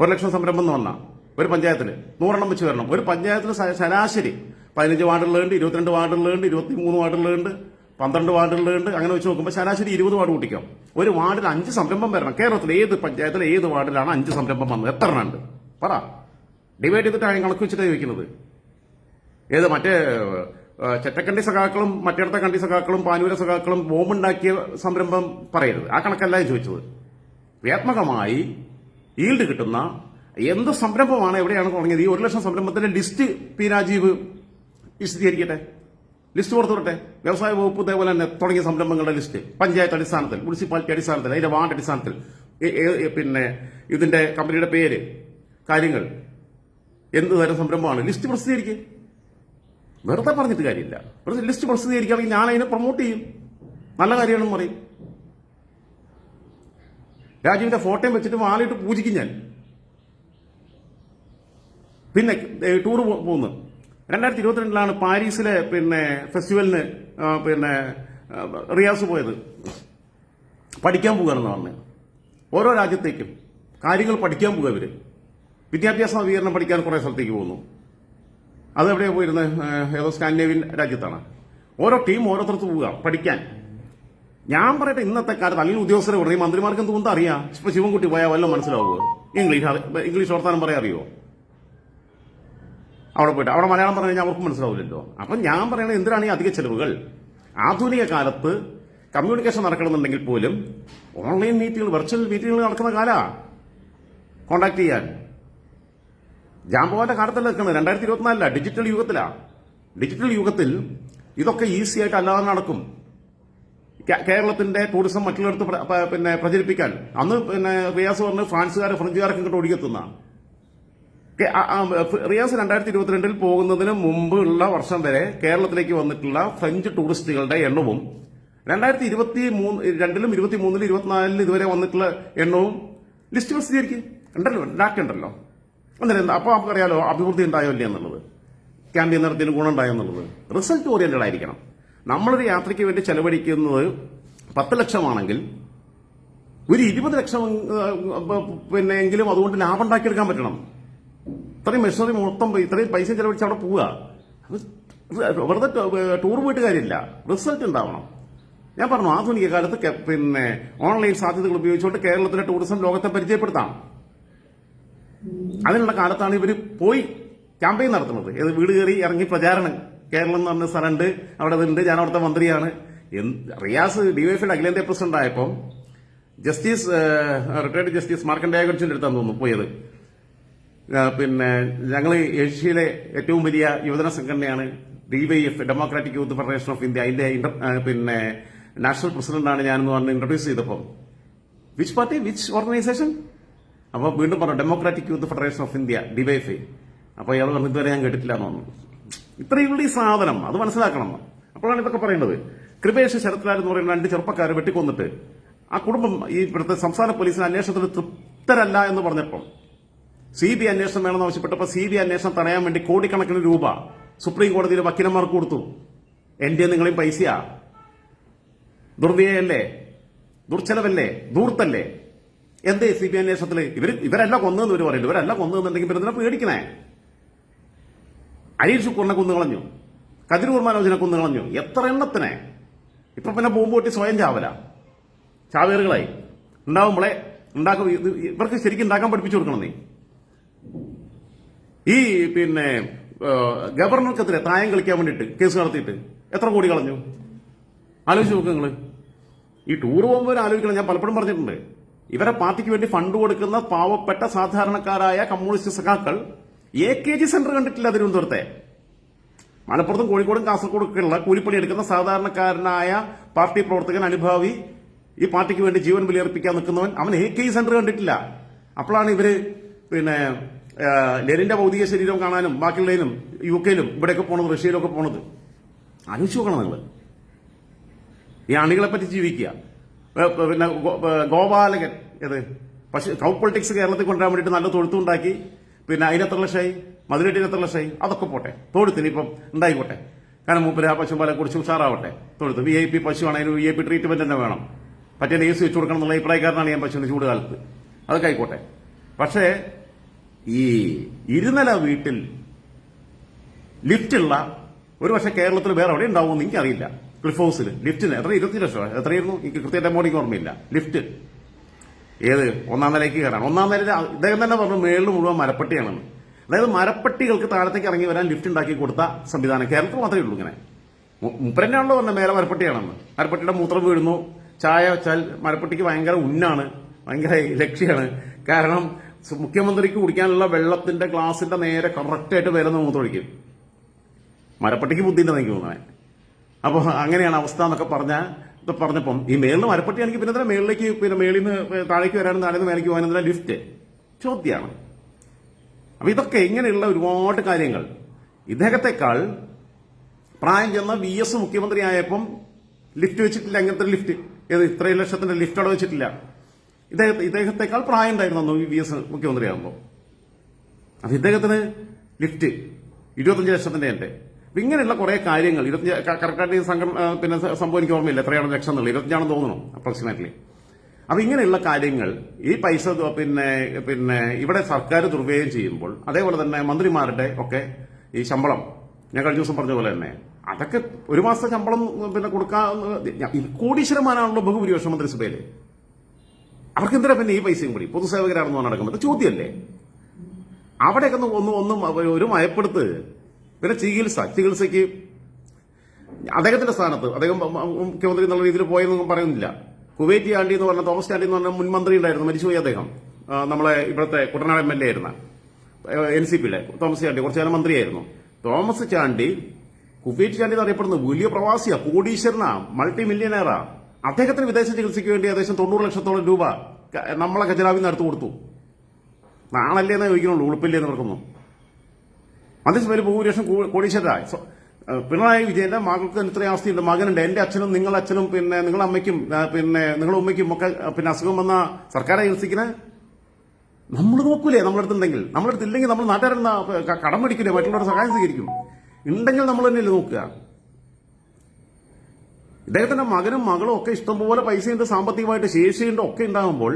ഒരു ലക്ഷം സംരംഭം എന്ന് പറഞ്ഞാൽ ഒരു പഞ്ചായത്തിൽ നൂറെണ്ണം വെച്ച് വരണം. ഒരു പഞ്ചായത്തിൽ ശരാശരി പതിനഞ്ച് വാർഡുകളുണ്ട് ഇരുപത്തിരണ്ട് വാർഡുകളുണ്ട് ഇരുപത്തി മൂന്ന് വാർഡുകളുണ്ട് പന്ത്രണ്ട് വാർഡുകളുണ്ട്. അങ്ങനെ വെച്ച് നോക്കുമ്പോൾ ശരാശരി ഇരുപത് വാർഡ് കൂട്ടിക്കാം. ഒരു വാർഡിൽ അഞ്ച് സംരംഭം വരണം. കേരളത്തിൽ ഏത് പഞ്ചായത്തിൽ ഏത് വാർഡിലാണ് അഞ്ച് സംരംഭം വന്നത്? എത്ര എണ്ണം ഉണ്ട് പറ ഡിവൈഡ് ചെയ്തിട്ടാണ് കണക്ക് വെച്ചിട്ട് ചോദിക്കുന്നത്. ഏത് മറ്റേ ചെറ്റക്കണ്ടി സഖാക്കളും മറ്റേടത്തെ കണ്ടി സഖാക്കളും പാനൂര സഖാക്കളും ബോംബുണ്ടാക്കിയ സംരംഭം പറയരുത്. ആ കണക്കല്ല ഞാൻ ചോദിച്ചത്. വ്യാത്മകമായി ഈൽഡ് കിട്ടുന്ന എന്ത് സംരംഭമാണ് എവിടെയാണ് തുടങ്ങിയത്? ഈ ഒരു ലക്ഷം സംരംഭത്തിന്റെ ലിസ്റ്റ് പി രാജീവ് വിശദീകരിക്കട്ടെ? ലിസ്റ്റ് പുറത്തുവിടട്ടെ വ്യവസായ വകുപ്പ് ഇതേപോലെ തന്നെ തുടങ്ങിയ സംരംഭങ്ങളുടെ ലിസ്റ്റ്. പഞ്ചായത്ത് അടിസ്ഥാനത്തിൽ മുനിസിപ്പാലിറ്റി അടിസ്ഥാനത്തിൽ അതിന്റെ വാർഡ് അടിസ്ഥാനത്തിൽ പിന്നെ ഇതിന്റെ കമ്പനിയുടെ പേര് കാര്യങ്ങൾ എന്ത് തരം സംരംഭമാണ്. ലിസ്റ്റ് പ്രസിദ്ധീകരിക്കുക വെറുതെ പറഞ്ഞിട്ട് കാര്യമില്ല. വെറുതെ ലിസ്റ്റ് പ്രസിദ്ധീകരിക്കുകയാണെങ്കിൽ ഞാൻ അതിനെ പ്രൊമോട്ട് ചെയ്യും. നല്ല കാര്യമാണെന്ന് പറയും. രാജീവിന്റെ ഫോട്ടോയും വെച്ചിട്ട് മാലയിട്ട് പൂജിക്കും ഞാൻ. പിന്നെ ടൂർ പോകുന്നു രണ്ടായിരത്തി ഇരുപത്തിരണ്ടിലാണ് പാരീസിലെ പിന്നെ ഫെസ്റ്റിവലിന് പിന്നെ റിയാസ് പോയത്. പഠിക്കാൻ പോകുകയാണെന്ന് പറഞ്ഞു. ഓരോ രാജ്യത്തേക്കും കാര്യങ്ങൾ പഠിക്കാൻ പോകുക ഇവർ. വിദ്യാഭ്യാസ നവീകരണം പഠിക്കാൻ കുറേ സ്ഥലത്തേക്ക് പോകുന്നു. അത് എവിടെയാണ് പോയിരുന്നത് ഏതോ സ്കാൻഡിനേവിയൻ രാജ്യത്താണ്. ഓരോ ടീം ഓരോരുത്തർക്ക് പോവുക പഠിക്കാൻ. ഞാൻ പറയട്ടെ ഇന്നത്തെ കാലത്ത് അല്ലെങ്കിൽ ഉദ്യോഗസ്ഥരെ പറഞ്ഞു മന്ത്രിമാർക്ക് എന്തുകൊണ്ട് അറിയാം ഇപ്പൊ ശിവൻകുട്ടി പോയാൽ വല്ലതും മനസ്സിലാവുമോ ഇംഗ്ലീഷ് ഇംഗ്ലീഷ് വർത്താനം പറയാൻ അറിയോ അവിടെ പോയിട്ട്. അവിടെ മലയാളം പറഞ്ഞു കഴിഞ്ഞാൽ അവർക്കും മനസ്സിലാവില്ലല്ലോ. അപ്പം ഞാൻ പറയുന്നത് എന്തിനാണ് ഈ അധിക ചെലവുകൾ? ആധുനിക കാലത്ത് കമ്മ്യൂണിക്കേഷൻ നടക്കണമെന്നുണ്ടെങ്കിൽ പോലും ഓൺലൈൻ മീറ്റിങ്ങുകൾ വെർച്വൽ മീറ്റിങ്ങുകൾ നടക്കുന്ന കാലാ. കോണ്ടാക്ട് ചെയ്യാൻ. ജാമ്പവാന്റെ കാലത്തല്ല നിൽക്കുന്നത്. രണ്ടായിരത്തി ഇരുപത്തിനാലില ഡിജിറ്റൽ യുഗത്തിലാ. ഡിജിറ്റൽ യുഗത്തിൽ ഇതൊക്കെ ഈസി ആയിട്ട് അല്ലാതെ നടക്കും. കേരളത്തിന്റെ ടൂറിസം മറ്റുള്ളിടത്ത് പിന്നെ പ്രചരിപ്പിക്കാൻ. അന്ന് പിന്നെ റിയാസ് പറഞ്ഞ് ഫ്രാൻസുകാരെ ഫ്രഞ്ചുകാരൊക്കെ ഇങ്ങോട്ട് ഒഴുകിയെത്തുന്ന കെ- ആ- ആ, റിയാസ് രണ്ടായിരത്തി ഇരുപത്തിരണ്ടിൽ പോകുന്നതിന് മുമ്പുള്ള വർഷം വരെ കേരളത്തിലേക്ക് വന്നിട്ടുള്ള ഫ്രഞ്ച് ടൂറിസ്റ്റുകളുടെ എണ്ണവും രണ്ടായിരത്തി ഇരുപത്തി മൂന്ന് രണ്ടിലും ഇരുപത്തി മൂന്നിലും ഇരുപത്തിനാലിലും ഇതുവരെ വന്നിട്ടുള്ള എണ്ണവും ലിസ്റ്റ് പ്രസിദ്ധീകരിക്കും. ഉണ്ടല്ലോ ഉണ്ടാക്കണ്ടല്ലോ അന്നേരം അപ്പോൾ നമുക്കറിയാലോ അഭിവൃദ്ധി ഉണ്ടായോ ഇല്ല എന്നുള്ളത്. ക്യാമ്പയിൻ നടത്തിയതിന് ഗുണം ഉണ്ടായോ എന്നുള്ളത്. റിസൾട്ട് ഓറിയന്റഡ് ആയിരിക്കണം നമ്മളൊരു യാത്രയ്ക്ക് വേണ്ടി ചെലവഴിക്കുന്നത് പത്ത് ലക്ഷമാണെങ്കിൽ ഒരു ഇരുപത് ലക്ഷം പിന്നെ എങ്കിലും അതുകൊണ്ട് ലാഭം ഉണ്ടാക്കിയെടുക്കാൻ പറ്റണം. ഇത്രയും മെഷീനറി മൊത്തം ഇത്രയും പൈസ ചെലവഴിച്ച് അവിടെ പോവുക. വെറുതെ ടൂർ പോയിട്ട് കാര്യമില്ല. റിസൾട്ട് ഉണ്ടാവണം. ഞാൻ പറഞ്ഞു ആധുനിക കാലത്ത് പിന്നെ ഓൺലൈൻ സാധ്യതകൾ ഉപയോഗിച്ചുകൊണ്ട് കേരളത്തിലെ ടൂറിസം ലോകത്തെ പരിചയപ്പെടുത്താം. അതിനുള്ള കാലത്താണ് ഇവർ പോയി ക്യാമ്പയിൻ നടത്തുന്നത്. ഏത് വീട് കയറി ഇറങ്ങി പ്രചാരണം. കേരളം എന്ന് പറഞ്ഞ സ്ഥലമുണ്ട് അവിടെ ഉണ്ട് ഞാൻ അവിടുത്തെ മന്ത്രിയാണ്. റിയാസ് ഡിവൈഎഫിയുടെ അഖിലേന്ത്യാ പ്രസിഡന്റ് ആയപ്പോൾ ജസ്റ്റിസ് റിട്ടയർഡ് ജസ്റ്റിസ് മാർക്കണ്ഡേയ ഗഡ്സിന്റെ അടുത്താണ് തോന്നുന്നു പോയത്. പിന്നെ ഞങ്ങൾ ഏഷ്യയിലെ ഏറ്റവും വലിയ യുവജന സംഘടനയാണ് DYF democratic youth federation of India അതിന്റെ പിന്നെ നാഷണൽ പ്രസിഡന്റാണ് ഞാനെന്ന് പറഞ്ഞ് ഇൻട്രൊഡ്യൂസ് ചെയ്തപ്പോൾ വിച്ച് പാർട്ടി വിച്ച് ഓർഗനൈസേഷൻ അപ്പോൾ വീണ്ടും പറഞ്ഞു democratic youth federation of India DYF അപ്പോൾ ഇയാൾ പറഞ്ഞു ഇതുവരെ ഞാൻ കേട്ടിട്ടില്ല എന്ന് പറഞ്ഞു. ഇത്രയുള്ള ഈ സാധനം അത് മനസ്സിലാക്കണം. അപ്പോഴാണ് ഇതൊക്കെ പറയുന്നത്. കൃപേഷ് ശരത്ലാൽ എന്ന് പറയുന്ന രണ്ട് ചെറുപ്പക്കാരെ വെട്ടിക്കൊന്നിട്ട് ആ കുടുംബം ഈ ഇവിടുത്തെ സംസ്ഥാന പോലീസിന് അന്വേഷണത്തിന് തൃപ്തരല്ല എന്ന് പറഞ്ഞപ്പം സി ബി അന്വേഷണം വേണമെന്ന് ആവശ്യപ്പെട്ടപ്പോൾ സി ബി അന്വേഷണം തടയാൻ വേണ്ടി കോടിക്കണക്കിന് രൂപ സുപ്രീം കോടതിയിൽ വക്കീലന്മാർക്ക് കൊടുത്തു. എന്റെ നിങ്ങളെയും പൈസയാ. ദുർവ്യയല്ലേ? ദുർച്ചലവല്ലേ? ദൂർത്തല്ലേ എന്തേ സി ബി അന്വേഷണത്തിൽ ഇവർ ഇവരല്ല കൊന്നതെന്ന് ഇവർ പറയുന്നു ഇവരല്ല കൊന്നതെന്നുണ്ടെങ്കിൽ പിന്നെ പേടിക്കണേ? അനിൽ ശുക്കൂറിനെ കുന്നുകളഞ്ഞു. കതിരൂർ മനോജിനെ കുന്നുകളഞ്ഞു. എത്ര എണ്ണത്തിനെ? ഇപ്പൊ പിന്നെ ബോംബ് പൊട്ടി സ്വയം ചാവല. ചാവേറുകളായി. ഉണ്ടാവുമ്പോളെ ഉണ്ടാക്കും ഇവർക്ക് ശരിക്കും ഉണ്ടാക്കാൻ പഠിപ്പിച്ചു കൊടുക്കണം നീ. ഈ പിന്നെ ഗവർണർക്കെതിരെ തായം കളിക്കാൻ വേണ്ടിയിട്ട് കേസ് നടത്തിയിട്ട് എത്ര കോടി കളഞ്ഞു? ആലോചിച്ച് നോക്ക് നിങ്ങൾ ഈ ടൂർ പോകുമ്പോൾ ആലോചിക്കണം. ഞാൻ പലപ്പോഴും പറഞ്ഞിട്ടുണ്ട്. ഇവരെ പാർട്ടിക്ക് വേണ്ടി ഫണ്ട് കൊടുക്കുന്ന പാവപ്പെട്ട സാധാരണക്കാരായ കമ്മ്യൂണിസ്റ്റ് സഖാക്കൾ എ കെ ജി സെന്റർ കണ്ടിട്ടില്ല തിരുവനന്തപുരത്തെ. മലപ്പുറത്തും കോഴിക്കോടും കാസർഗോഡൊക്കെയുള്ള കൂലിപ്പണി എടുക്കുന്ന സാധാരണക്കാരനായ പാർട്ടി പ്രവർത്തകൻ അനുഭാവി ഈ പാർട്ടിക്ക് വേണ്ടി ജീവൻ ബലിയർപ്പിക്കാൻ നിൽക്കുന്നവൻ അവൻ എ കെ ജി സെന്റർ കണ്ടിട്ടില്ല. അപ്പോഴാണ് ഇവർ പിന്നെ ലെനിന്റെ ഭൗതിക ശരീരം കാണാനും ബാക്കിയുള്ളതിനും യു കെയിലും ഇവിടെയൊക്കെ പോണത് റഷ്യയിലൊക്കെ പോണത്. ആലോചിച്ച് നോക്കണം നിങ്ങൾ. ഈ അണികളെ പറ്റി ജീവിക്കുക പിന്നെ ഗോപാലകൻ ഏത്? പക്ഷേ കൗ പൊളിറ്റിക്സ് കേരളത്തിൽ കൊണ്ടുവരാൻ വേണ്ടിയിട്ട് നല്ല തൊഴുത്തുണ്ടാക്കി. പിന്നെ അതിനെത്ര ലക്ഷമായി മധുരട്ടിന് എത്ര ലക്ഷമായി അതൊക്കെ പോട്ടെ. തൊഴുത്തിന് ഇപ്പം ഉണ്ടായിക്കോട്ടെ. കാരണം മൂപ്പര് ആ പശു പോലെ കുറിച്ച് ഉഷാറാവട്ടെ. തൊഴുത്ത് വി ഐ പി പശു ആണെങ്കിലും വി ഐ പി ട്രീറ്റ്മെന്റ് തന്നെ വേണം. പറ്റിയ നെയ്സ് വെച്ച് കൊടുക്കണം എന്നുള്ള അഭിപ്രായക്കാരനാണ് ഞാൻ പശുവിന് ചൂടുകാലത്ത്. അതൊക്കെ ആയിക്കോട്ടെ. പക്ഷേ ഈ ഇരുനില വീട്ടിൽ ലിഫ്റ്റുള്ള ഒരു പക്ഷേ കേരളത്തിൽ വേറെ എവിടെ ഉണ്ടാവുമെന്ന് എനിക്കറിയില്ല. ക്ലിഫ് ഹൗസിൽ. ലിഫ്റ്റിന് എത്ര ഇരുപത്തി ലക്ഷമോ എത്രയായിരുന്നു? എനിക്ക് കൃത്യമായിട്ട് എമൗണ്ടിക്ക് ഓർമ്മയില്ല. ലിഫ്റ്റ്. ഏത്? ഒന്നാം നിലയ്ക്ക് കയറാണ്. ഒന്നാം നില ഇദ്ദേഹം തന്നെ പറഞ്ഞു മേളിൽ മുഴുവൻ മരപ്പട്ടിയാണെന്ന്. അതായത് മരപ്പട്ടികൾക്ക് താഴത്തേക്ക് ഇറങ്ങി വരാൻ ലിഫ്റ്റ് ഉണ്ടാക്കി കൊടുത്ത സംവിധാനം കേരളത്തിൽ മാത്രമേ ഉള്ളൂ ഇങ്ങനെ. മുപ്പരന്നെയാണല്ലോ പറഞ്ഞ മേലെ മരപ്പട്ടിയാണെന്ന്. മരപ്പട്ടിയുടെ മൂത്രം വീഴുന്നു. ചായ വെച്ചാൽ മരപ്പട്ടിക്ക് ഭയങ്കര ഉന്നാണ്. ഭയങ്കര ലക്ഷ്യമാണ് കാരണം മുഖ്യമന്ത്രിക്ക് കുടിക്കാനുള്ള വെള്ളത്തിന്റെ ഗ്ലാസിന്റെ നേരെ കറക്റ്റായിട്ട് വരുന്ന മൂത്തൊഴിക്കും മരപ്പട്ടിക്ക് ബുദ്ധിന്റെ എനിക്ക് തോന്നുന്നത് അപ്പോൾ അങ്ങനെയാണ് അവസ്ഥ എന്നൊക്കെ പറഞ്ഞ പറഞ്ഞപ്പം ഈ മേളിൽ മരപ്പട്ടിയാണെങ്കിൽ പിന്നെ എന്തിനാ മേളിലേക്ക് പിന്നെ മേളിൽ നിന്ന് താഴേക്ക് വരാനും താഴെ നിന്ന് മേലേക്ക് പോകാനും ലിഫ്റ്റ് ചോദ്യമാണ് അപ്പൊ ഇതൊക്കെ ഇങ്ങനെയുള്ള ഒരുപാട് കാര്യങ്ങൾ. ഇദ്ദേഹത്തെക്കാൾ പ്രായം ചെന്ന വി എസ് മുഖ്യമന്ത്രി ആയപ്പം ലിഫ്റ്റ് വെച്ചിട്ടില്ല അങ്ങനത്തെ ലിഫ്റ്റ് ഏത് ഇത്രയും ലക്ഷത്തിന്റെ ലിഫ്റ്റ് അവിടെ വെച്ചിട്ടില്ല. ഇദ്ദേഹത്തെ ഇദ്ദേഹത്തെക്കാൾ പ്രായം ഉണ്ടായിരുന്നു വി എസ് മുഖ്യമന്ത്രിയാകുമ്പോൾ അപ്പൊ ഇദ്ദേഹത്തിന് ലിഫ്റ്റ് ഇരുപത്തഞ്ച് ലക്ഷത്തിന്റെ എന്റെ ഇങ്ങനെയുള്ള കുറെ കാര്യങ്ങൾ ഇരുപത്തഞ്ച് കറക്റ്റായിട്ട് സംഘടന സംഘം പിന്നെ സംഭവം എനിക്ക് ഓർമ്മയില്ല. എത്രയാണ് ലക്ഷം എന്നുള്ളത് ഇരുപത്തഞ്ചാണെന്ന് തോന്നുന്നു അപ്രോക്സിമേറ്റ്ലി അപ്പൊ ഇങ്ങനെയുള്ള കാര്യങ്ങൾ ഈ പൈസ പിന്നെ പിന്നെ ഇവിടെ സർക്കാർ ദുർവ്യയം ചെയ്യുമ്പോൾ അതേപോലെ തന്നെ മന്ത്രിമാരുടെ ഒക്കെ ഈ ശമ്പളം ഞാൻ കഴിഞ്ഞ ദിവസം പറഞ്ഞ പോലെ തന്നെ അതൊക്കെ ഒരു മാസത്തെ ശമ്പളം പിന്നെ കൊടുക്കാൻ കോടീശ്വരന്മാരാണല്ലോ ബഹുഭൂരിപക്ഷം മന്ത്രിസഭയിൽ. അവർക്ക് എന്തിനാ പിന്നെ ഈ പൈസയും കൂടി? പൊതുസേവകരാണെന്ന് നടക്കുന്നത്. ചോദ്യമല്ലേ? അവിടെയൊക്കെ ഒന്ന് ഒന്ന് ഒരു മയപ്പെടുത്ത്. പിന്നെ ചികിത്സ ചികിത്സയ്ക്ക് അദ്ദേഹത്തിന്റെ സ്ഥാനത്ത് അദ്ദേഹം മുഖ്യമന്ത്രി എന്നുള്ള രീതിയിൽ പോയെന്നൊന്നും പറയുന്നില്ല. കുവൈറ്റ് ആണ്ടി എന്ന് പറഞ്ഞ തോമസ് ചാണ്ടി എന്ന് പറഞ്ഞ മുൻമന്ത്രി ഉണ്ടായിരുന്നു. മരിച്ചുപോയി അദ്ദേഹം. നമ്മളെ ഇവിടുത്തെ കുട്ടനാട് എം എൽ എ ആയിരുന്ന. എൻ സി പിയിലെ തോമസ് ചാണ്ടി കുറച്ചു കാലം മന്ത്രിയായിരുന്നു. തോമസ് ചാണ്ടി കുവൈറ്റ് ചാണ്ടി എന്ന് അറിയപ്പെടുന്നത് വലിയ പ്രവാസിയാ കോടീശ്വരനാ മൾട്ടി മില്യണയറാ അദ്ദേഹത്തിന് വിദേശ ചികിത്സയ്ക്ക് വേണ്ടി ഏകദേശം തൊണ്ണൂറ് ലക്ഷത്തോളം രൂപ നമ്മളെ ഖജനാവിൽ നിന്ന് എടുത്തു കൊടുത്തു. നാളല്ലേ എന്ന് ചോദിക്കുന്നുള്ളൂ ഉളുപ്പില്ലേ എന്ന് നടക്കുന്നു ഒരു ഭൂരിപക്ഷം കോ- കോടീശ്വരരായി സ്വ- ഏഹ് പിണറായി വിജയന്റെ മകൾക്ക് ഇത്രയും അവസ്ഥയുണ്ട് മകനുണ്ട് എന്റെ അച്ഛനും നിങ്ങളുടെ അച്ഛനും പിന്നെ നിങ്ങളുടെ അമ്മയ്ക്കും പിന്നെ നിങ്ങളുടെ ഉമ്മയ്ക്കും ഒക്കെ പിന്നെ അസുഖം വന്ന സർക്കാരെ ചികിത്സിക്കണേ നമ്മൾ നോക്കൂലേ നമ്മളെടുത്തുണ്ടെങ്കിൽ. നമ്മളെടുത്തില്ലെങ്കിൽ നമ്മൾ നാട്ടുകാരെന്ന കടം മേടിക്കില്ലേ മറ്റുള്ളവരുടെ സഹായം സ്വീകരിക്കും. ഉണ്ടെങ്കിൽ നമ്മൾ തന്നെയല്ലേ നോക്കുക. ഇദ്ദേഹത്തിന്റെ മകനും മകളും ഒക്കെ ഇഷ്ടംപോലെ പൈസയുണ്ട് സാമ്പത്തികമായിട്ട് ശേഷിയുണ്ട് ഒക്കെ ഉണ്ടാകുമ്പോൾ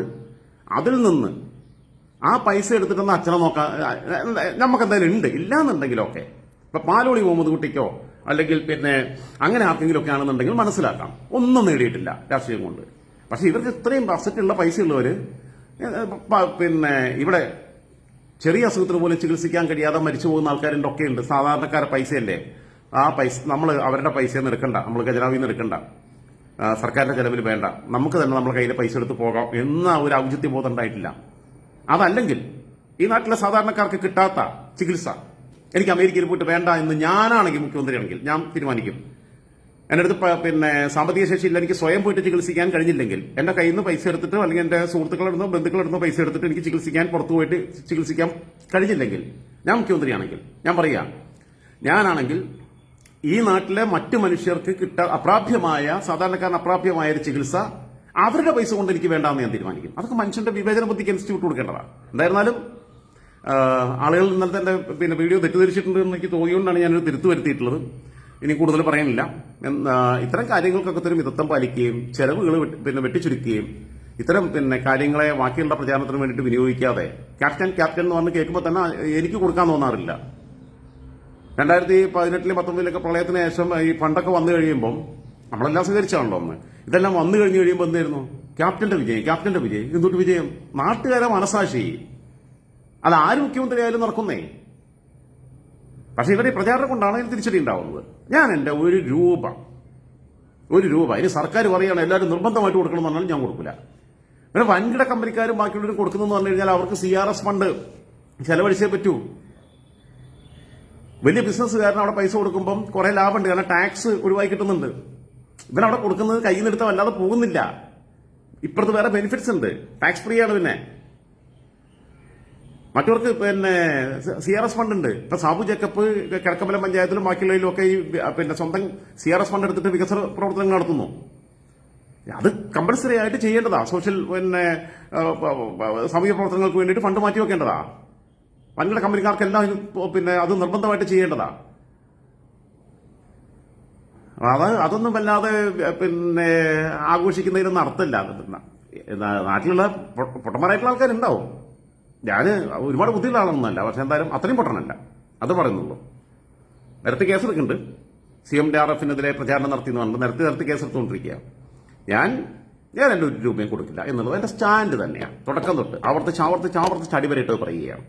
അതിൽ നിന്ന് ആ പൈസ എടുത്തിട്ടൊന്ന് അച്ഛനെ നോക്കാൻ നമുക്ക് എന്തായാലും ഉണ്ട് ഇല്ലാന്നുണ്ടെങ്കിലൊക്കെ. ഇപ്പൊ പാലോളി മുഹമ്മദ് കുട്ടിക്കോ അല്ലെങ്കിൽ പിന്നെ അങ്ങനെ ആർക്കെങ്കിലും ഒക്കെ ആണെന്നുണ്ടെങ്കിൽ മനസ്സിലാക്കാം. ഒന്നും നേടിയിട്ടില്ല രാഷ്ട്രീയം കൊണ്ട്. പക്ഷെ ഇവർക്ക് ഇത്രയും അസറ്റുള്ള പൈസ ഉള്ളവര് പിന്നെ ഇവിടെ ചെറിയ അസുഖത്തിന് പോലും ചികിത്സിക്കാൻ കഴിയാതെ മരിച്ചു പോകുന്ന ആൾക്കാരുടെ ഒക്കെ ഉണ്ട്. സാധാരണക്കാരെ പൈസയല്ലേ? ആ പൈസ നമ്മൾ അവരുടെ പൈസ നിന്ന് എടുക്കണ്ട. നമ്മൾ ഖജനാവിൽ നിന്ന് എടുക്കണ്ട. സർക്കാരിന്റെ ചെലവിൽ വേണ്ട. നമുക്ക് തന്നെ നമ്മുടെ കയ്യിൽ പൈസ എടുത്ത് പോകാം എന്ന ഒരു ഔചിത്യ ബോധം ഉണ്ടായിട്ടില്ല. അതല്ലെങ്കിൽ ഈ നാട്ടിലെ സാധാരണക്കാർക്ക് കിട്ടാത്ത ചികിത്സ. എനിക്ക് അമേരിക്കയിൽ പോയിട്ട് വേണ്ട എന്ന് ഞാനാണെങ്കിൽ മുഖ്യമന്ത്രിയാണെങ്കിൽ ഞാൻ തീരുമാനിക്കും. എന്റെ അടുത്ത് പിന്നെ സാമ്പത്തിക ശേഷിയില്ല എനിക്ക് സ്വയം പോയിട്ട് ചികിത്സിക്കാൻ കഴിഞ്ഞില്ലെങ്കിൽ എന്റെ കയ്യിൽ നിന്ന് പൈസ എടുത്തിട്ട് അല്ലെങ്കിൽ എന്റെ സുഹൃത്തുക്കളെടുന്നോ ബന്ധുക്കളെടുന്നോ പൈസ എടുത്തിട്ട് എനിക്ക് ചികിത്സിക്കാൻ പുറത്തു പോയിട്ട് ചികിത്സിക്കാൻ കഴിഞ്ഞില്ലെങ്കിൽ ഞാൻ മുഖ്യമന്ത്രിയാണെങ്കിൽ ഞാൻ പറയാം. ഞാനാണെങ്കിൽ ഈ നാട്ടിലെ മറ്റു മനുഷ്യർക്ക് കിട്ട അപ്രാപ്യമായ സാധാരണക്കാരന് അപ്രാപ്യമായ ഒരു ചികിത്സ അവരുടെ പൈസ കൊണ്ട് എനിക്ക് വേണ്ടാന്ന് ഞാൻ തീരുമാനിക്കും അതൊക്കെ മനുഷ്യന്റെ വിവേചന ബുദ്ധിക്ക് ഇൻസ്റ്റിറ്റ്യൂട്ട് കൊടുക്കേണ്ടതാണ്. എന്തായിരുന്നാലും ആളുകൾ ഇന്നലെ എന്റെ പിന്നെ വീഡിയോ തെറ്റിദ്ധരിച്ചിട്ടുണ്ട് എന്ന് എനിക്ക് തോന്നിയുകൊണ്ടാണ് ഞാനൊരു തിരുത്തു വരുത്തിയിട്ടുള്ളത്. ഇനി കൂടുതൽ പറയാനില്ല. ഇത്തരം കാര്യങ്ങൾക്കൊക്കെ ഒരു മിതത്വം പാലിക്കുകയും ചെലവുകൾ പിന്നെ വെട്ടിച്ചുരുക്കുകയും ഇത്തരം പിന്നെ കാര്യങ്ങളെ ബാക്കിയുള്ള പ്രചാരണത്തിന് വേണ്ടിയിട്ട് വിനിയോഗിക്കാതെ ക്യാപ്റ്റൻ ക്യാപ്റ്റൻ എന്ന് പറഞ്ഞ് കേൾക്കുമ്പോൾ തന്നെ എനിക്ക് കൊടുക്കാൻ തോന്നാറില്ല. രണ്ടായിരത്തി പതിനെട്ടിലും പത്തൊമ്പതിലൊക്കെ പ്രളയത്തിന് ശേഷം ഈ ഫണ്ടൊക്കെ വന്നു കഴിയുമ്പം നമ്മളെല്ലാം സ്വീകരിച്ചാണല്ലോ ഒന്ന് ഇതെല്ലാം വന്നു കഴിഞ്ഞു കഴിയുമ്പോൾ എന്തായിരുന്നു ക്യാപ്റ്റന്റെ വിജയം ക്യാപ്റ്റന്റെ വിജയം എന്തുകൊണ്ട് വിജയം? നാട്ടുകാരെ മനസാക്ഷി. അത് ആര് മുഖ്യമന്ത്രി ആയാലും നടക്കുന്നേ. പക്ഷെ ഇവരുടെ പ്രചാരണം കൊണ്ടാണ് ഇതിന് തിരിച്ചടി ഉണ്ടാവുന്നത്. ഞാൻ എന്റെ ഒരു രൂപ ഒരു രൂപ. ഇനി സർക്കാർ പറയുകയാണ് എല്ലാവരും നിർബന്ധമായിട്ട് കൊടുക്കണം എന്ന് പറഞ്ഞാൽ ഞാൻ കൊടുക്കില്ല. പിന്നെ വൻകിട കമ്പനിക്കാരും ബാക്കിയുള്ളവരും കൊടുക്കുന്നതെന്ന് പറഞ്ഞു കഴിഞ്ഞാൽ അവർക്ക് സി ആർ എസ് ഫണ്ട് ചെലവഴിച്ചേ പറ്റൂ. വലിയ ബിസിനസ്സുകാരൻ അവിടെ പൈസ കൊടുക്കുമ്പം കുറെ ലാഭമുണ്ട്. കാരണം ടാക്സ് ഒഴിവാക്കി കിട്ടുന്നുണ്ട്. ഇവനവിടെ കൊടുക്കുന്നത് കയ്യിൽ നിന്ന് എടുത്താൽ വല്ലാതെ പോകുന്നില്ല. ഇപ്പുറത്ത് വേറെ ബെനിഫിറ്റ്സ് ഉണ്ട്. ടാക്സ് ഫ്രീ ആണ് പിന്നെ. മറ്റവർക്ക് പിന്നെ സി ആർ എസ് ഫണ്ട് ഉണ്ട്. ഇപ്പൊ സാബു ജേക്കബ് കിഴക്കമ്പലം പഞ്ചായത്തിലും ബാക്കിയുള്ളതിലും ഒക്കെ ഈ പിന്നെ സ്വന്തം സി ആർ എസ് ഫണ്ട് എടുത്തിട്ട് വികസന പ്രവർത്തനങ്ങൾ നടത്തുന്നു. അത് കമ്പൽസറി ആയിട്ട് ചെയ്യേണ്ടതാ. സോഷ്യൽ പിന്നെ സാമൂഹ്യ പ്രവർത്തനങ്ങൾക്ക് വേണ്ടിയിട്ട് ഫണ്ട് മാറ്റി വെക്കേണ്ടതാ. വൻകിട കമ്പനിക്കാർക്കെല്ലാം പിന്നെ അത് നിർബന്ധമായിട്ട് ചെയ്യേണ്ടതാണ്. അത് അതൊന്നും വല്ലാതെ പിന്നെ ആഘോഷിക്കുന്നതിനൊന്നും അർത്ഥമില്ല. നാട്ടിലുള്ള പൊട്ടന്മാരായിട്ടുള്ള ആൾക്കാരുണ്ടാവും. ഞാൻ ഒരുപാട് ബുദ്ധിയുള്ള ആളൊന്നുമല്ല. പക്ഷെ എന്തായാലും അത്രയും പൊട്ടനല്ല. അത് പറയുന്നുള്ളൂ. നേരത്തെ കേസെടുക്കുന്നുണ്ട്. സി എം ഡി ആർ എഫിനെതിരെ പ്രചാരണം നടത്തി എന്ന് പറഞ്ഞിട്ട് നേരത്തെ നേരത്തെ കേസെടുത്തുകൊണ്ടിരിക്കുക ഞാൻ ഞാൻ എന്റെ ഒരു രൂപയും കൊടുക്കില്ല എന്നുള്ളത് എന്റെ സ്റ്റാൻഡ് തന്നെയാണ്. തുടക്കം തൊട്ട് ആവർത്തിച്ച് ആവർത്തിച്ച് ആവർത്തിച്ച് അടിവരയിട്ട് പറയുകയാണ്.